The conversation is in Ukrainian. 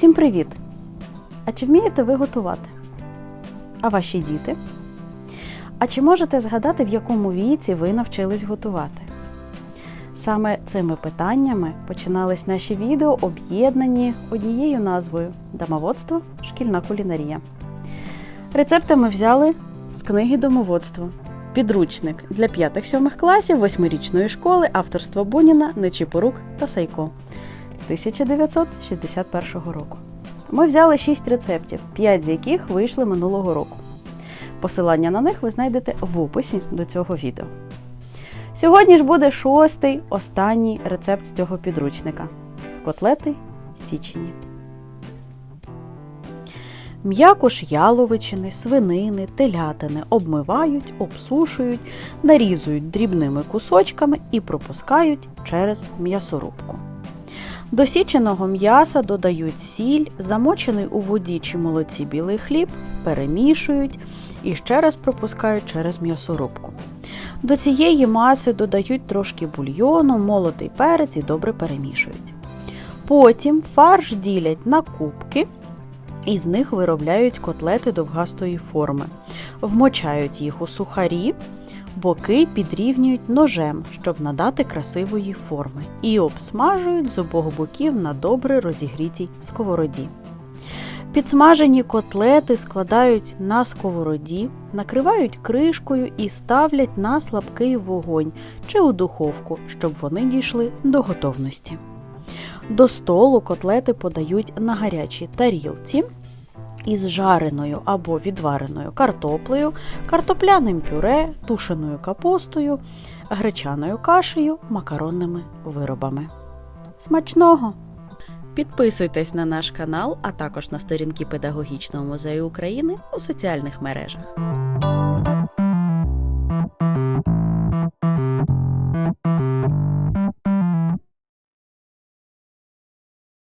Всім привіт! А чи вмієте ви готувати? А ваші діти? А чи можете згадати, в якому віці ви навчились готувати? Саме цими питаннями починались наші відео, об'єднані однією назвою Домоводство шкільна кулінарія. Рецепти ми взяли з книги Домоводство. Підручник для 5-7 класів 8-річної школи авторства Боніна, Нечіпорук та Сайко 1961 року. Ми взяли 6 рецептів, 5 з яких вийшли минулого року. Посилання на них ви знайдете в описі до цього відео. Сьогодні ж буде шостий, останній рецепт з цього підручника котлети січені. М'якош яловичини, свинини, телятини обмивають, обсушують, нарізують дрібними кусочками і пропускають через м'ясорубку. До січеного м'яса додають сіль, замочений у воді чи молоці білий хліб, перемішують і ще раз пропускають через м'ясорубку. До цієї маси додають трошки бульйону, молотий перець і добре перемішують. Потім фарш ділять на кубки і з них виробляють котлети довгастої форми, вмочають їх у сухарі, боки підрівнюють ножем, щоб надати красивої форми, і обсмажують з обох боків на добре розігрітій сковороді. Підсмажені котлети складають на сковороді, накривають кришкою і ставлять на слабкий вогонь чи у духовку, щоб вони дійшли до готовності. До столу котлети подають на гарячій тарілці із жареною або відвареною картоплею, картопляним пюре, тушеною капустою, гречаною кашею, макаронними виробами. Смачного! Підписуйтесь на наш канал, а також на сторінки Педагогічного музею України у соціальних мережах.